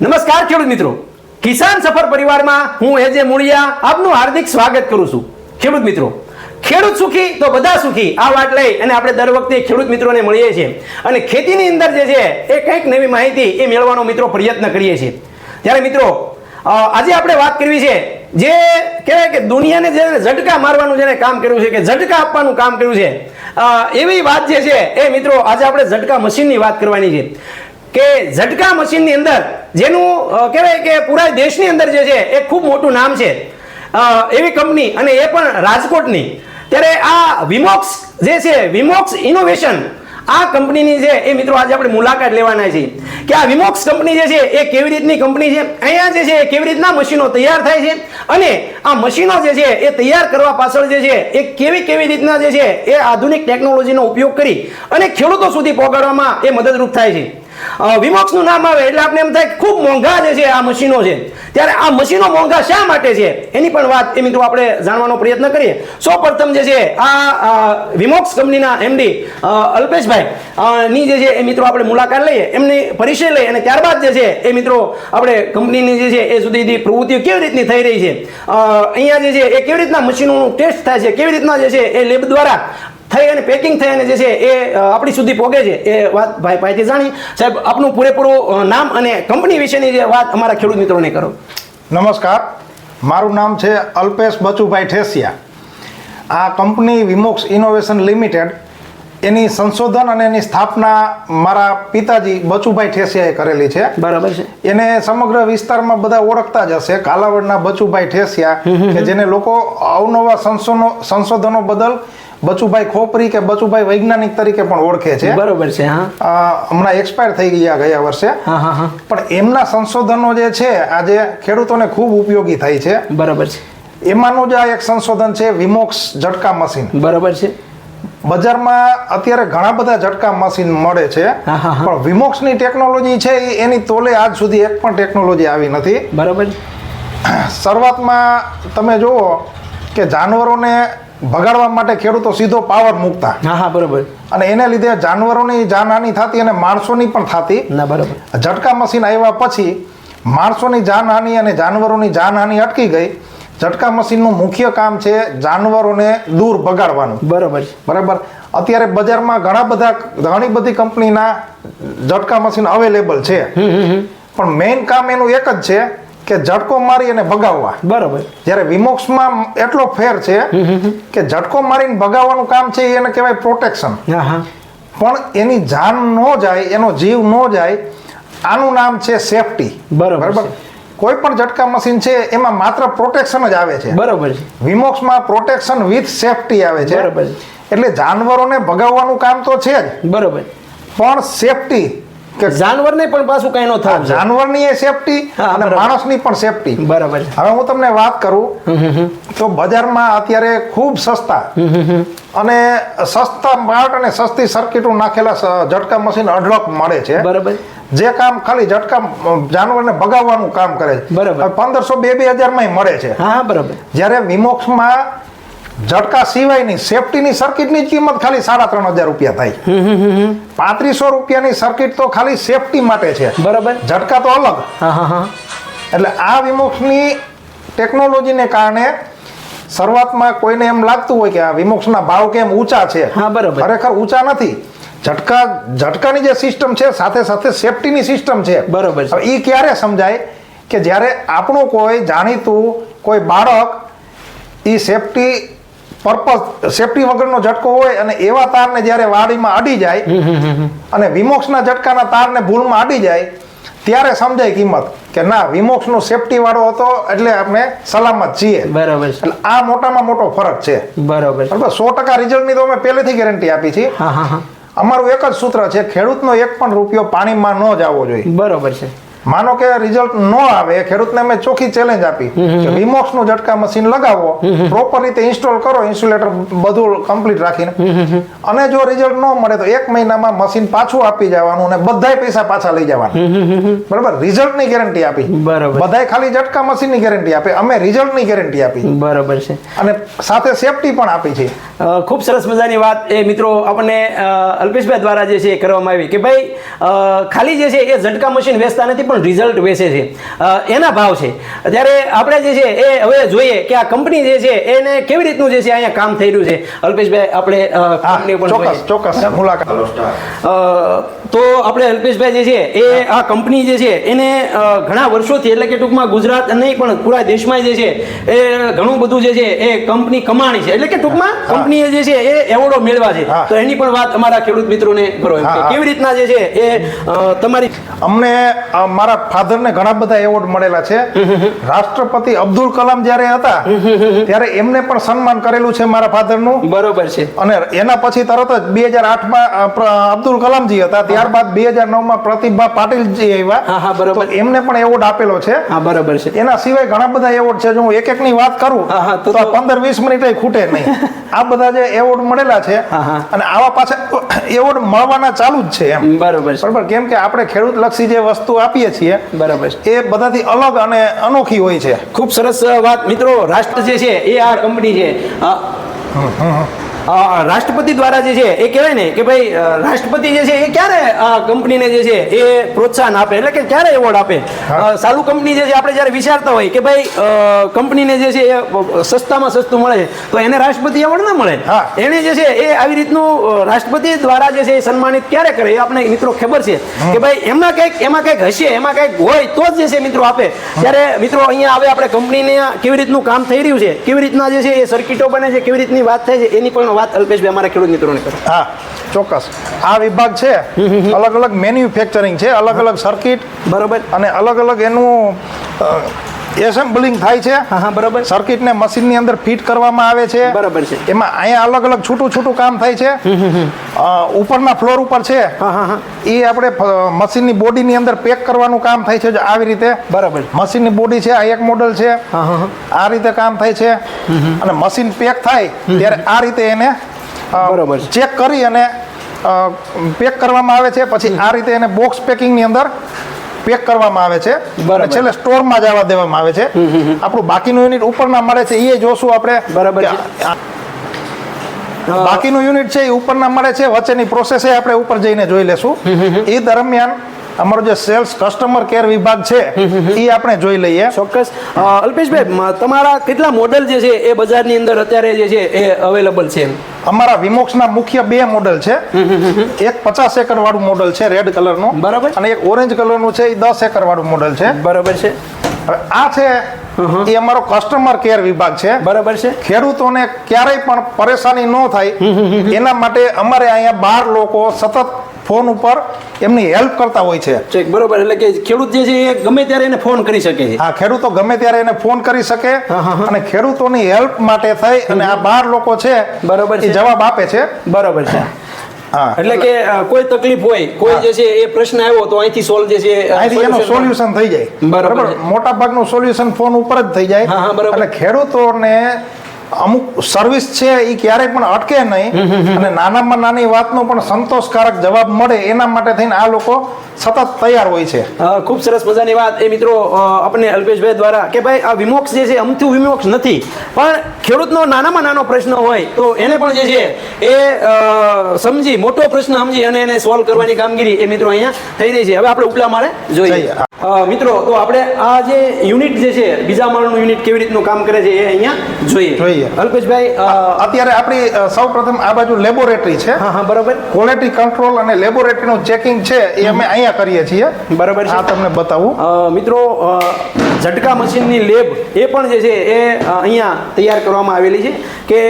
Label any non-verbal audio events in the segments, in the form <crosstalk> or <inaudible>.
નમસ્કાર ખેડૂત મિત્રો. કિસાન સફર પરિવારમાં હું એજે મુળિયા આપનું હાર્દિક સ્વાગત કરું છું. ખેડૂત મિત્રો, ખેડૂત સુખી તો બધા સુખી, આ વાત લઈ અને આપણે દર વખતે ખેડૂત મિત્રોને મળીએ છીએ. અને ખેતીની અંદર જે છે, એ કંઈક નવી માહિતી એ મેળવવાનો મિત્રો પ્રયત્ન કરીએ છીએ. ત્યારે મિત્રો આજે આપણે વાત કરવી છે, જે કહેવાય કે દુનિયાને જે ઝટકા મારવાનું જેને કામ કર્યું છે, કે ઝટકા આપવાનું કામ કર્યું છે એવી વાત જે છે, એ મિત્રો, આજે આપણે ઝટકા મશીનની વાત કરવાની છે. કે ઝટકા મશીનની અંદર, જેનું કહેવાય કે પૂરા દેશની અંદર જે છે, એ ખૂબ મોટું નામ છે. એવી કંપની અને એ પણ રાજકોટની. ત્યારે આ વિમોક્સ જે છે, વિમોક્સ ઇનોવેશન, આ કંપનીની છે એ મિત્રો આજે આપણે મુલાકાત લેવાના છીએ. કે આ વિમોક્સ કંપની જે છે, એ કેવી રીતની કંપની છે? અહીંયા જે છે, એ કેવી રીતના મશીનો તૈયાર થાય છે? અને આ મશીનો જે છે, એ તૈયાર કરવા પાછળ જે છે, એ કેવી કેવી રીતના જે છે, એ આધુનિક ટેકનોલોજીનો ઉપયોગ કરી અને ખેડૂતો સુધી પહોંચાડવામાં એ મદદરૂપ થાય છે. અ, વિમોક્સનું નામ આવે એટલે આપણે એમ થાય કે ખૂબ મોંઘા જે છે આ મશીનો છે. ત્યારે આ મશીનો મોંઘા શા માટે છે? એની પણ વાત એ મિત્રો આપણે જાણવાનો પ્રયત્ન કરીએ. સૌ પ્રથમ જે છે આ વિમોક્ષ કંપનીના એમડી અલ્પેશભાઈ ની જે છે એ મિત્રો આપણે મુલાકાત લઈએ. એમની પરિચય લઈએ અને ત્યારબાદ જે છે એ મિત્રો આપણે કંપનીની જે છે એ સુધી પ્રવૃત્તિઓ કેવી રીતની થઈ રહી છે? અહીંયા જે છે એ કેવી રીતના મશીનોનું ટેસ્ટ થાય છે? કેવી રીતના જે છે એ લેબ દ્વારા થઈ અને પેકિંગ થઈ અને જે છે એ આપણી સુધી પહોંચે છે, એ વાત ભાઈ પાસેથી જાણી. સાહેબ, આપનું પૂરેપૂરું નામ અને કંપની વિશેની જે વાત અમારા ખેડૂત મિત્રોને કરો. નમસ્કાર. મારું નામ છે અલ્પેશ બચુભાઈ ઠેસિયા. આ કંપની વિમોક્સ ઇનોવેશન લિમિટેડ એની સંશોધન અને એની સ્થાપના મારા પિતાજી બચુભાઈ ઠેસિયાએ કરેલી છે. બરાબર છે. એને સમગ્ર વિસ્તારમાં બધા ઓળખતા જ હશે. કાલાવડના બચુભાઈ ઠેસિયા કે જેને લોકો અવનવા સંશોધનો સંશોધનો બદલ બચુભાઈ ખોપરી કે બચુભાઈ વૈજ્ઞાનિક તરીકે પણ ઓળખે છે. બરોબર છે હા. હમણાં એક્સપાયર થઈ ગયા ગયા વર્ષે. પણ એમના સંશોધનો જે છે આજે ખેડૂતોને ખૂબ ઉપયોગી થાય છે. બરાબર છે. એમાંનું જ આ એક સંશોધન છે વિમોક્ષ ઝટકા મશીન. બરાબર છે. બજારમાં અત્યારે ઘણા બધા ઝટકા મશીન મળે છે. પણ વિમોક્ષની ટેકનોલોજી છે એની તોલે આજ સુધી એક પણ ટેકનોલોજી આવી નથી. બરાબર. શરૂઆતમાં તમે જુઓ કે જાનવરોને ભગાડવા માટે ખેડૂતો સીધો પાવર મૂકતા. હા હા બરાબર. અને એને લીધે જાનવરોની જાનહાની થતી અને માણસોની પણ થતી. ના બરાબર. ઝટકા મશીન આવ્યા પછી માણસોની જાનહાની અને જાનવરોની જાનહાની અટકી ગઈ. ઝટકા મશીનનું મુખ્ય કામ છે જાનવરોને દૂર ભગાડવાનું. બરાબર. બરાબર? અત્યારે બજારમાં ઘણા બધા ઘણી બધી કંપનીના ઝટકા મશીન અવેલેબલ છે. પણ મેઇન કામ એનું એક જ છે કે ઝટકો મારી અને ભગાવવા. બરાબર. જ્યારે વિમોક્ષમાં એટલો ફેર છે કે ઝટકો મારીને ભગાવવાનું કામ છે એને કહેવાય પ્રોટેક્શન. હા હા પણ એની જાન ન જાય એનો જીવ ન જાય આનું નામ છે સેફટી. બરાબર? છે. કોઈ પણ ઝટકા મશીન છે એમાં માત્ર પ્રોટેક્શન જ આવે છે. બરાબર છે. વિમોક્સમાં પ્રોટેક્શન વિથ સેફટી આવે છે. બરાબર. એટલે જાનવરોને ભગાવવાનું કામ તો છે જ. બરાબર. પણ સેફટી કે જાનવરને પણ પાછું કઈ નો થાય. જાનવરની એ સેફટી અને. માણસની પણ સેફટી બરાબર. હવે હું તમને વાત કરું તો બજારમાં અત્યારે ખૂબ સસ્તા. અને સસ્તા માર્ટ અને સસ્તી સર્કિટો નાખેલા ઝટકા મશીન અડલોક મળે છે. બરાબર. જે કામ ખાલી ઝટકા જાનવરને ભગાવવાનું કામ કરે છે. બરાબર. પંદરસો બે બે હજારમાં મળે છે. હા બરાબર. જ્યારે વિમોક્સમાં ઝટકા સિવાયની સેફટીની સર્કિટની કિંમત ખાલી સાડા ત્રણ હજાર રૂપિયા થાય. પાંત્રીસો રૂપિયાની સર્કિટ તો ખાલી સેફટી માટે છે. બરાબર. ઝટકા તો અલગ. હા હા હા. એટલે આ વિમોક્ષની ટેકનોલોજીને કારણે શરૂઆતમાં કોઈને એમ લાગતું હોય કે આ વિમોક્ષના ભાવ કેમ ઊંચા છે? હા, બરાબર. ખરેખર ઊંચા નથી. ઝટકા ઝટકાની જે સિસ્ટમ છે સાથે સાથે સેફટીની સિસ્ટમ છે. બરાબર એ ક્યારે સમજાય કે જ્યારે આપણું કોઈ જાણીતું કોઈ બાળક એ સેફટી પર્પઝ સેફટી વગરનો ઝટકો હોય અને એવા તારને જ્યારે વાડીમાં અડી જાય અને વિમોક્ષના ઝટકાના તારને ભૂલમાં અડી જાય ત્યારે સમજાય કિંમત કે ના વિમોક્ષનો સેફટી વાળો હતો એટલે આપણે સલામત છીએ. બરાબર છે. એટલે આ મોટામાં મોટો ફરક છે. બરાબર. બરાબર? સો ટકા રિઝલ્ટની તો અમે પહેલેથી ગેરંટી આપી છે અમારું એક જ સૂત્ર છે ખેડૂતનો એક પણ રૂપિયો પાણીમાં ન જવો જોઈએ. બરાબર છે. માનો કે રિઝલ્ટ ન આવે ખેડૂતને અમે ચોખ્ખી ચેલેન્જ આપી. કે વિમોક્સનું ઝટકા મશીન લગાવો પ્રોપર રીતે ઇન્સ્ટોલ કરો ઇન્સ્યુલેટર બધું કમ્પ્લીટ રાખીને. અને જો રિઝલ્ટ ન મળે તો એક મહિનામાં મશીન પાછું આપી જવાનું અને બધાય પૈસા પાછા લઈ જવાના. બરાબર? રિઝલ્ટની ગેરંટી આપી. બરાબર. બધાય ખાલી ઝટકા મશીનની ગેરંટી આપે. અમે રિઝલ્ટની ગેરંટી આપી. બરાબર છે. અને સાથે સેફટી પણ આપી છે. ખૂબ સરસ મજાની વાત એ મિત્રો આપણને અલ્પેશભાઈ દ્વારા જે છે એ કરવામાં આવી કે ભાઈ ખાલી જે છે એ ઝટકા મશીન વેચતા નથી પણ પણ રિઝલ્ટ વેચે છે. એના ભાવ છે. ત્યારે આપણે જે છે એ હવે જોઈએ કે આ કંપની જે છે એને કેવી રીતનું જે છે અહીંયા કામ થઈ રહ્યું છે. અલ્પેશભાઈ આપણે કંપની પણ ચોક્કસ ચોક્કસ મુલાકાત. અ, તો આપણે અલ્પેશભાઈ જે છે એ આ કંપની જે છે એને ઘણા વર્ષોથી એટલે કે ટૂંકમાં ગુજરાત નહીં પણ પૂરા દેશમાં જે છે એ ઘણું બધું જે છે એ કંપની કમાણી છે. એટલે કે ટૂંકમાં કંપનીએ જે છે એ એવોર્ડો મેળવા છે. તો એની પણ વાત અમારા ખેડૂત મિત્રોને કરો. કેવી રીતના જે છે એ તમારી અમને મારા ફાધરને ઘણા બધા એવોર્ડ મળેલા છે. રાષ્ટ્રપતિ અબ્દુલ કલામ જ્યારે હતા ત્યારે એમને પણ સન્માન કરેલું છે મારા ફાધરનું. બરોબર છે. અને એના પછી તરત જ બે હજાર આઠમાં અબ્દુલ કલામજી હતા ત્યારબાદ બે હજાર નવમાં પ્રતિભા પાટીલજી હા, હા, આવ્યા બરોબર. એમને પણ એવોર્ડ આપેલો છે. હા બરોબર છે. એના સિવાય ઘણા બધા એવોર્ડ છે. જો હું એક એક ની વાત કરું હા, હા, તો આ પંદર વીસ મિનિટ ખૂટે નહીં. <laughs> આ બધા જે એવોર્ડ મળેલા છે હા, હા. અને આવા પાછા <coughs> એવોર્ડ મળવાના ચાલુ જ છે એમ. બરોબર બરાબર? કેમ કે આપણે ખેડૂત લક્ષી જે વસ્તુ આપીએ છીએ બરાબર એ બધાથી અલગ અને અનોખી હોય છે. ખૂબ સરસ વાત. મિત્રો રાષ્ટ્ર જે છે એ આ કંપની છે. હા અ, રાષ્ટ્રપતિ દ્વારા જે છે એ કહેવાય ને કે ભાઈ રાષ્ટ્રપતિ જે છે એ ક્યારે આ કંપનીને જે છે એ પ્રોત્સાહન આપે? એટલે કે ક્યારે એવોર્ડ આપે? સાલુ કંપની જે છે આપણે જ્યારે વિચારતા હોય કે ભાઈ કંપનીને જે છે એ સસ્તામાં સસ્તું મળે છે તો એને રાષ્ટ્રપતિ એવોર્ડ ના મળે? એને જે છે એ આવી રીતનું રાષ્ટ્રપતિ દ્વારા જે છે એ સન્માનિત ક્યારે કરે? એ આપણે મિત્રો ખબર છે કે ભાઈ એમાં કંઈક એમાં કંઈક હશે એમાં કંઈક હોય તો જ જે છે મિત્રો આપે. ત્યારે મિત્રો અહીંયા હવે આપણે કંપનીને કેવી રીતનું કામ થઈ રહ્યું છે કેવી રીતના જે છે એ સર્કિટો બને છે કેવી રીતની વાત થાય છે એની પણ વાત અલ્પેશભાઈ અમારા ખેડૂત મિત્રોને કરો હા ચોક્કસ. આ વિભાગ છે અલગ અલગ મેન્યુફેક્ચરિંગ છે અલગ અલગ સર્કિટ બરોબર. અને અલગ અલગ એનું એસેમ્બલિંગ થાય છે. હા હા બરોબર. સર્કિટને મશીનની અંદર ફિટ કરવામાં આવે છે. બરાબર છે. એમાં અહીંયા અલગ અલગ છૂટું છૂટું કામ થાય છે. ઉપરના ફ્લોર ઉપર છે. હા હા હા. એ આપણે મશીનની બોડીની અંદર પેક કરવાનું કામ થાય છે આવી રીતે. બરાબર. મશીનની બોડી છે આ એક મોડલ છે. આ રીતે કામ થાય છે. અને મશીન પેક થાય ત્યારે આ રીતે એને બરાબર. ચેક કરી અને પેક કરવામાં આવે છે. પછી આ રીતે એને બોક્સ પેકિંગની અંદર પેક કરવામાં આવે છે. અને છેલ્લે સ્ટોરમાં જવા દેવામાં આવે છે. આપણું બાકીનું યુનિટ ઉપરના મળે છે એ જોશું આપણે. બરાબર બાકીનું યુનિટ છે એ ઉપરના મળે છે વચ્ચેની પ્રોસેસ આપણે ઉપર જઈને જોઈ લેશું. એ દરમિયાન અમારો જે સેલ્સ કસ્ટમર કેર વિભાગ છે એ આપણે જોઈ લઈએ. ચોક્કસ. અલ્પેશભાઈ તમારા કેટલા મોડલ જે છે એ બજારની અંદર અત્યારે જે છે એ અવેલેબલ છે અમારા વિમોક્સના મુખ્ય બે મોડલ છે. એક પચાસ એકર વાળું મોડલ છે રેડ કલરનું બરાબર. અને એક ઓરેન્જ કલરનું છે એ દસ એકર વાળું મોડલ છે. બરાબર છે. હવે આ છે એ અમારો કસ્ટમર કેર વિભાગ છે. બરાબર છે. ખેડૂતોને ક્યારેય પણ પરેશાની ન થાય. એના માટે અમારે અહીંયા બાર લોકો સતત ફોન ઉપર એમની હેલ્પ કરતા હોય છે. બરોબર એટલે કે ખેડૂત જે છે એ ગમે ત્યારે એને ફોન કરી શકે છે. હા ખેડૂતો ગમે ત્યારે એને ફોન કરી શકે અને ખેડૂતોની હેલ્પ માટે થઈ અને આ બાર લોકો છે બરોબર એ જવાબ આપે છે. બરોબર છે. હા. એટલે કે કોઈ તકલીફ હોય કોઈ જે છે એ પ્રશ્ન આવ્યો તો અહીંથી સોલ્વ જે છે અહીંથી એનું સોલ્યુશન થઈ જાય. બરાબર. મોટા ભાગનું સોલ્યુશન ફોન ઉપર જ થઈ જાય. એટલે ખેડૂતોને અમુક સર્વિસ છે એ ક્યારેય પણ અટકે નહીં. અને નાનામાં નાની વાતનો પણ સંતોષકારક જવાબ મળે એના માટે થઈને આ લોકો સતત તૈયાર હોય છે. ખૂબ સરસ મજાની વાત. એ મિત્રો આપણે અલ્પેશભાઈ દ્વારા કે ભાઈ આ વિમોક્ષ જે છે અમથું વિમોક્ષ નથી. પણ ખેડૂતનો નાનામાં નાનો પ્રશ્ન હોય તો એને પણ જે છે એ સમજી મોટો પ્રશ્ન સમજી અને એને સોલ્વ કરવાની કામગીરી એ મિત્રો અહીંયા થઈ રહી છે. હવે આપણે ઉપલા મારે જોઈએ. મિત્રો તો આપણે આ જે યુનિટ જે છે બીજા માળનું યુનિટ કેવી રીતનું કામ કરે છે એ અહીંયા જોઈએ. જોઈએ. અલ્પેશભાઈ અત્યારે આપણી સૌપ્રથમ આ બાજુ લેબોરેટરી છે. હા હા બરાબર. ક્વોલિટી કંટ્રોલ અને લેબોરેટરીનું ચેકિંગ છે એ અમે અહીંયા કરીએ છીએ. બરાબર છે. આ તમને બતાવું. મિત્રો ઝટકા મશીનની લેબ એ પણ જે છે એ અહીંયા તૈયાર કરવામાં આવેલી છે કે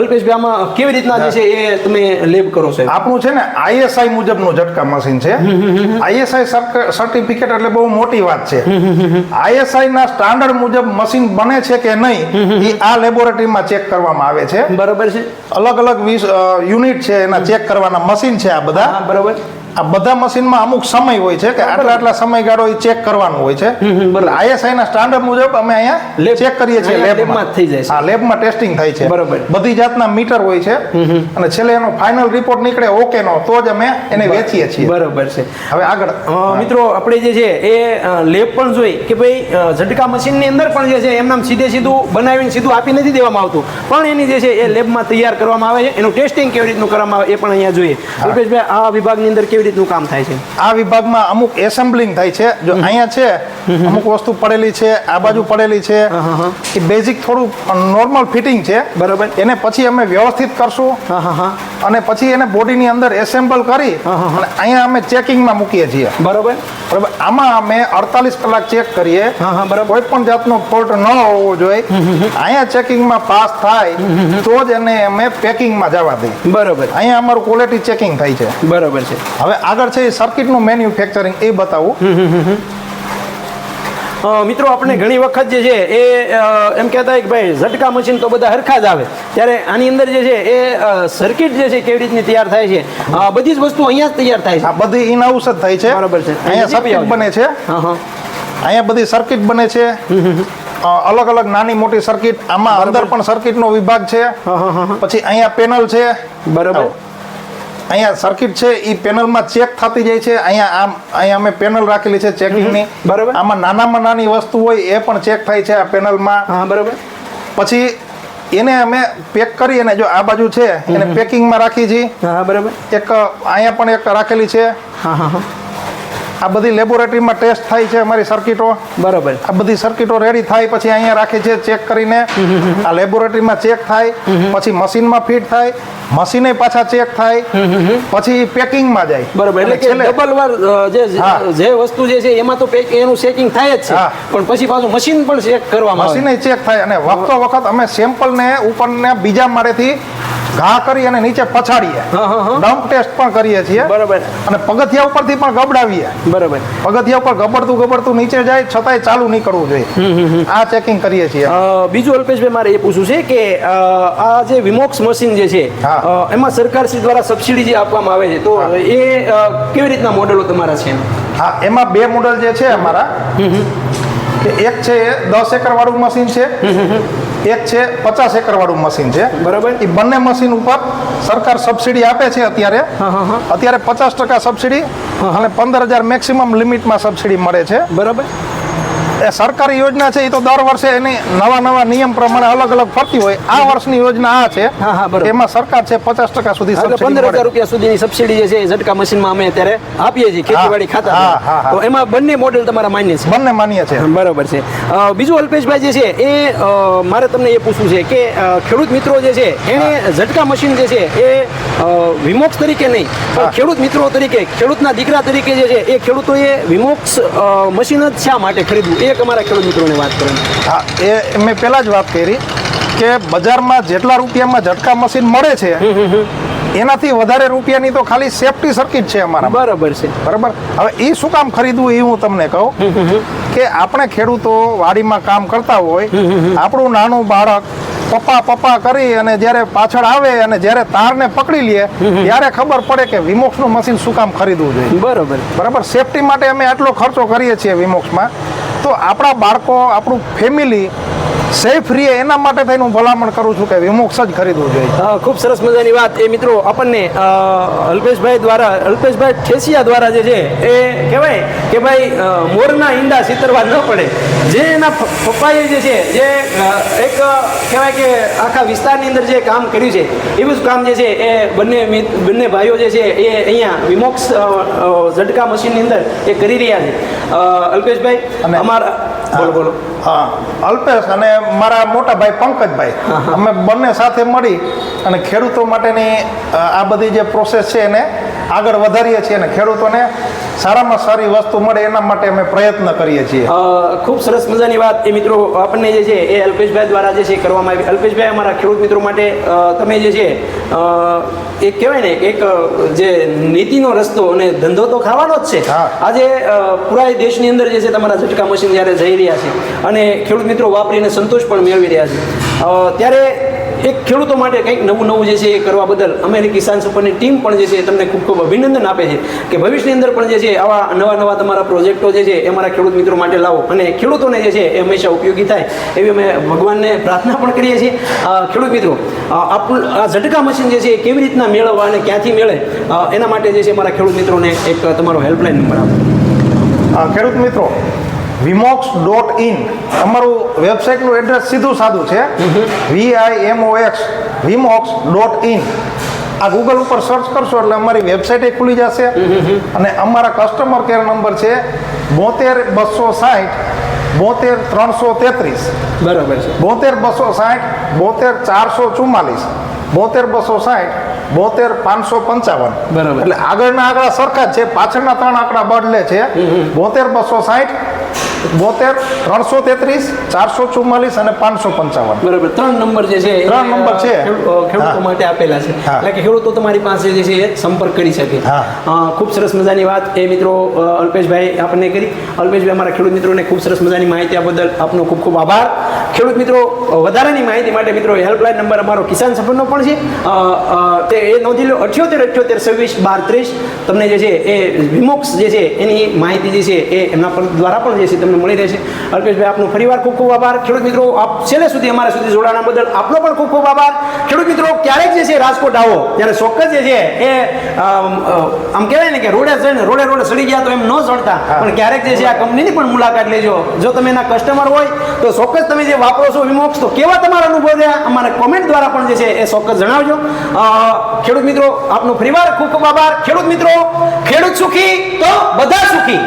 અલ્પેશભાઈ આમાં કેવી રીતના જે છે એ તમે લેબ કરો છો? આપણું છે ને આઈએસઆઈ મુજબનું ઝટકા મશીન છે. આઈએસઆઈ સર્ટિફિકેટ એટલે બહુ મોટી વાત છે. આઈએસઆઈ ના સ્ટાન્ડર્ડ મુજબ મશીન બને છે કે નહીં એ આ લેબોરેટરીમાં ચેક કરવામાં આવે છે. બરોબર છે. અલગ અલગ યુનિટ છે એના ચેક કરવાના મશીન છે આ બધા. બરાબર. આ બધા મશીનમાં અમુક સમય હોય છે કે આટલા આટલા સમયગાળો એ ચેક કરવાનું હોય છે. બરાબર. આઈએસઆઈ ના સ્ટાન્ડર્ડ મુજબ અમે અહીંયા લેબ- ચેક કરીએ છીએ લેબમાં થઈ જાય છે. હા લેબમાં ટેસ્ટિંગ થાય છે. બરાબર. બધી જાતના મીટર હોય છે. અને છેલ્લે એનો ફાઇનલ રિપોર્ટ નીકળે ઓકે નો તો જ અમે એને વેચીએ છીએ. બરાબર છે. હવે આગળ. મિત્રો આપણે જે છે એ લેબ પણ જોઈ કે ભાઈ ઝટકા મશીનની અંદર પણ જે છે એમનામ સીધે સીધું બનાવીને સીધું આપી નથી દેવામાં આવતું. પણ એની જે છે એ લેબમાં તૈયાર કરવામાં આવે છે. એનું ટેસ્ટિંગ કેવી રીતનું કરવામાં આવે એ પણ અહીંયા જોઈએ. આ વિભાગની અંદર કેવી રીતનું કામ થાય છે? આ વિભાગમાં અમુક એસેમ્બલિંગ થાય છે. જો અહીંયા છે અમુક વસ્તુ પડેલી છે આ બાજુ પડેલી છે. એ બેઝિક થોડું નોર્મલ ફિટિંગ છે. બરાબર. એને પછી અમે વ્યવસ્થિત કરશું. અને પછી એને બોડીની અંદર એસેમ્બલ કરી અને અહીંયા અમે ચેકિંગમાં મૂકીએ છીએ. બરોબર. બરાબર? આમાં અમે અડતાલીસ કલાક ચેક કરીએ. બરાબર. કોઈ પણ જાતનો ફોલ્ટ ન હોવો જોઈએ. અહીંયા ચેકિંગમાં પાસ થાય તો જ એને અમે પેકિંગમાં જવા દઈએ. બરાબર. અહીંયા અમારું ક્વોલિટી ચેકિંગ થાય છે. બરાબર છે. હવે આગળ છે એ સર્કિટનું મેન્યુફેક્ચરિંગ એ બતાવું. મિત્રો આપણે ઘણી વખત જે છે એ એમ કહેતા હોય કે ભાઈ ઝટકા મશીન તો બધા હરખા જ આવે. ત્યારે આની અંદર જે છે એ સર્કિટ જે છે કેવી રીતની તૈયાર થાય છે? બધી જ વસ્તુ અહીંયા જ તૈયાર થાય આ છે બધી ઇન હાઉસ જ થાય છે. બરાબર છે. અહીંયા સર્કિટ બને છે. હા હા. અહીંયા બધી સર્કિટ બને છે. અલગ અલગ નાની મોટી સર્કિટ આમાં અંદર પણ સર્કિટનો વિભાગ છે. પછી અહીંયા પેનલ છે. બરાબર. અહીંયા સર્કિટ છે એ પેનલમાં ચેક થતી જાય છે. અહીંયા આમ અહીંયા અમે પેનલ રાખેલી છે ચેકિંગની બરાબર. આમાં નાનામાં નાની વસ્તુ હોય એ પણ ચેક થાય છે આ પેનલમાં હા બરાબર. પછી એને અમે પેક કરી અને જો આ બાજુ છે એને પેકિંગમાં રાખી છીએ હા બરાબર. એક અહીંયા પણ એક રાખેલી છે. હા હા હા. આ બધી લેબોરેટરીમાં ટેસ્ટ થાય છે અમારી સર્કિટો બરાબર. આ બધી સર્કિટો રેડી થાય પછી અહીંયા રાખે છે ચેક કરીને. આ લેબોરેટરીમાં ચેક થાય પછી મશીનમાં ફિટ થાય મશીને પાછા ચેક થાય પછી પેકિંગમાં જાય. બરાબર એટલે કે ડબલ વાર જે જે વસ્તુ જે છે એમાં તો પેક એનું ચેકિંગ થાય જ છે. પણ પછી પાછું મશીન પણ ચેક કરવામાં મશીને ચેક થાય અને વખતો વખત અમે સેમ્પલને ઉપરને બીજા માળેથી ઘા કરી અને નીચે પછાડીએ. હા, હા, હા. ડમ્પ ટેસ્ટ પણ કરીએ છીએ. બરાબર. અને પગથિયા ઉપરથી પણ ગબડાવીએ. બરાબર. પગથિયા ઉપર ગબડતું ગબડતું નીચે જાય છતાંય ચાલુ નહીં કરવું જોઈએ આ ચેકિંગ કરીએ છીએ. બીજું અલ્પેશભાઈ મારે એ પૂછવું છે કે આ જે વિમોક્સ મશીન જે છે હા. સરકાર એમાં સરકારશ્રી દ્વારા સબસિડી જે આપવામાં આવે છે તો એ કેવી રીતના મોડેલો તમારા છે? હા એમાં બે મોડલ જે છે અમારા. કે એક છે દસ એકર વાળું મશીન છે. એક છે પચાસ એકર વાળું મશીન છે. બરાબર. એ બંને મશીન ઉપર સરકાર સબસિડી આપે છે અત્યારે. હા, હા, હા. અત્યારે પચાસ ટકા સબસિડી અને પંદર હજાર મેક્સિમમ લિમિટમાં સબસિડી મળે છે. બરાબર. એ સરકારી યોજના છે એ તો દર વર્ષે એની નવા નવા નિયમ પ્રમાણે અલગ અલગ ફરતી હોય. આ વર્ષની યોજના આ છે. હા, હા, એમાં સરકાર છે પચાસ ટકા સુધી પંદર હજાર રૂપિયા સુધીની સબસિડી જે છે ઝટકા મશીનમાં અમે અત્યારે આપીએ છીએ ખેતીવાડી ખાતા. તો એમાં બંને મોડેલ તમારા માન્ય છે. બંને માન્ય છે. બરોબર છે. બીજું અલ્પેશભાઈ જે છે એ મારે તમને એ પૂછવું છે કે ખેડૂત મિત્રો જે છે એને ઝટકા મશીન જે છે એ વિમોક્ષ તરીકે નહીં પણ ખેડૂત મિત્રો તરીકે ખેડૂતના દીકરા તરીકે જે છે એ ખેડૂતોએ વિમોક્ષ મશીન જ શા માટે ખરીદવું? એક અમારા ખેડૂત મિત્રોને વાત કરો. હા એ મેં પહેલાં જ વાત કરી કે બજારમાં જેટલા રૂપિયામાં ઝટકા મશીન મળે છે એનાથી વધારે રૂપિયાની તો ખાલી સેફટી સર્કિટ છે અમારા બરાબર છે. બરાબર? હવે એ શું કામ ખરીદવું એ હું તમને કહું કે આપણે ખેડૂતો વાડીમાં કામ કરતા હોય આપણું નાનું બાળક પપ્પા પપ્પા કરી અને જ્યારે પાછળ આવે અને જ્યારે તારને પકડી લે ત્યારે ખબર પડે કે વિમોક્ષનું મશીન શું કામ ખરીદવું જોઈએ. બરાબર. બરાબર? સેફટી માટે અમે આટલો ખર્ચો કરીએ છીએ વિમોક્ષમાં તો આપણા બાળકો આપણું ફેમિલી સેફ રહીએ એના માટે થઈને હું ભલામણ કરું છું કે વિમોક્ષ જ ખરીદવું જોઈએ. ખૂબ સરસ મજાની વાત. એ મિત્રો આપણને અલ્પેશભાઈ દ્વારા અલ્પેશભાઈ ઠેસિયા દ્વારા જે છે એ કહેવાય કે ભાઈ મોરના ઈંડા સિતરવા ન પડે. જે એના પપ્પાએ જે છે જે એક કહેવાય કે આખા વિસ્તારની અંદર જે કામ કર્યું છે એવું જ કામ જે છે એ બંને બંને ભાઈઓ જે છે એ અહીંયા વિમોક્ષ ઝટકા મશીનની અંદર એ કરી રહ્યા છે. અલ્પેશભાઈ અમારા બોલો બોલો. હા અલ્પેશ અને મારા મોટા ભાઈ પંકજભાઈ. અમે બંને સાથે મળી અને ખેડૂતો માટેની આ બધી જે પ્રોસેસ છે એને આગળ વધારીએ છીએ અને ખેડૂતોને સારામાં સારી વસ્તુ મળે એના માટે અમે પ્રયત્ન કરીએ છીએ. ખૂબ સરસ મજાની વાત. એ મિત્રો આપણને જે છે એ અલ્પેશભાઈ દ્વારા જે છે કરવામાં આવી. અલ્પેશભાઈ અમારા ખેડૂત મિત્રો માટે તમે જે છે એ એક કહેવાય ને એક જે નીતિનો રસ્તો અને ધંધો તો ખાવાનો જ છે. આજે પૂરા દેશની અંદર જે છે તમારા ઝટકા મશીન જ્યારે જઈ રહ્યા છે અને ખેડૂત મિત્રો વાપરીને સંતોષ પણ મેળવી રહ્યા છે. ત્યારે એક ખેડૂતો માટે કંઈક નવું નવું જે છે એ કરવા બદલ અમેરિકી કિસાન સુપરની ટીમ પણ જે છે તમને ખૂબ ખૂબ અભિનંદન આપે છે કે ભવિષ્યની અંદર પણ જે છે આવા નવા નવા તમારા પ્રોજેક્ટો જે છે એ મારા ખેડૂત મિત્રો માટે લાવો અને ખેડૂતોને જે છે એ હંમેશા ઉપયોગી થાય એવી અમે ભગવાનને પ્રાર્થના પણ કરીએ છીએ. ખેડૂત મિત્રો આપણું આ ઝટકા મશીન જે છે એ કેવી રીતના મેળવવા અને ક્યાંથી મેળે? એના માટે જે છે અમારા ખેડૂત મિત્રોને એક તમારો હેલ્પલાઇન નંબર આપો. ખેડૂત મિત્રો વિમોક્સ ડોટ ઇન અમારું વેબસાઇટનું એડ્રેસ સીધું સાદું છે. V I M O X Vimox dot in આ ગૂગલ ઉપર સર્ચ કરશો એટલે અમારી વેબસાઇટ ખુલી જશે. અને અમારા કસ્ટમર કેર નંબર છે બોતેર બસો સાઠ બોતેર ત્રણસો તેત્રીસ. બરાબર છે. બોતેર બસો સાઠ બોતેર ચારસો ચુમ્માલીસ. બોતેર બસો સાઠ બોતેર પાંચસો પંચાવન. બરાબર. એટલે આગળના આંકડા સરખા જ છે. પાછળના ત્રણ આંકડા બદલે છે. બોતેર બસો સાઠ બોતેર ત્રણસો તેત્રીસ ચારસો ચુમ્માલીસ અને પાંચસો પંચાવન. બરોબર. ત્રણ નંબર જે છે ત્રણ નંબર છે. ખેડૂ- ખેડૂતો માટે આપેલા છે. એટલે કે ખેડૂતો તમારી પાસે જે છે એ સંપર્ક કરી શકે. ખૂબ સરસ મજાની વાત એ મિત્રો અલ્પેશભાઈ આપણને કરી. અલ્પેશભાઈ અમારા ખેડૂત મિત્રોને ખૂબ સરસ મજાની માહિતી આપવા બદલ આપનો ખૂબ ખૂબ આભાર. ખેડૂત મિત્રો વધારાની માહિતી માટે મિત્રો હેલ્પલાઇન નંબર અમારો કિસાન સફરનો પણ છે. તે એ નોંધી લો અઠ્યોતેર અઠ્યોતેર છવ્વીસ બાર ત્રીસ. તમને જે છે એ વિમોક્ષ જે છે એની માહિતી જે છે એ એમના પર દ્વારા પણ જે છે તમને મળી રહેશે. અલ્પેશભાઈ આપનો ફરીવાર ખૂબ ખૂબ આભાર. ખેડૂત મિત્રો આપ છેલ્લે સુધી અમારા સુધી જોડાણા બદલ આપનો પણ ખૂબ ખૂબ આભાર. ખેડૂત મિત્રો ક્યારેક જે છે રાજકોટ આવો ત્યારે ચોક્કસ જે છે એ આમ કહેવાય ને કે રોડે ચડીને રોડે રોડે સડી ગયા તો એમ ન ચડતા પણ ક્યારેક જે છે આ કંપનીની પણ મુલાકાત લેજો. જો તમે એના કસ્ટમર હોય તો ચોક્કસ તમે જે વાપરો છો વિમોક્ષ તો કેવા તમારા અનુભવ રહ્યા અમારે કોમેન્ટ દ્વારા પણ જે છે એ ચોક્કસ જણાવજો. ખેડૂત મિત્રો આપનો ફરીવાર ખૂબ ખૂબ આભાર. ખેડૂત મિત્રો ખેડૂત સુખી તો બધા સુખી.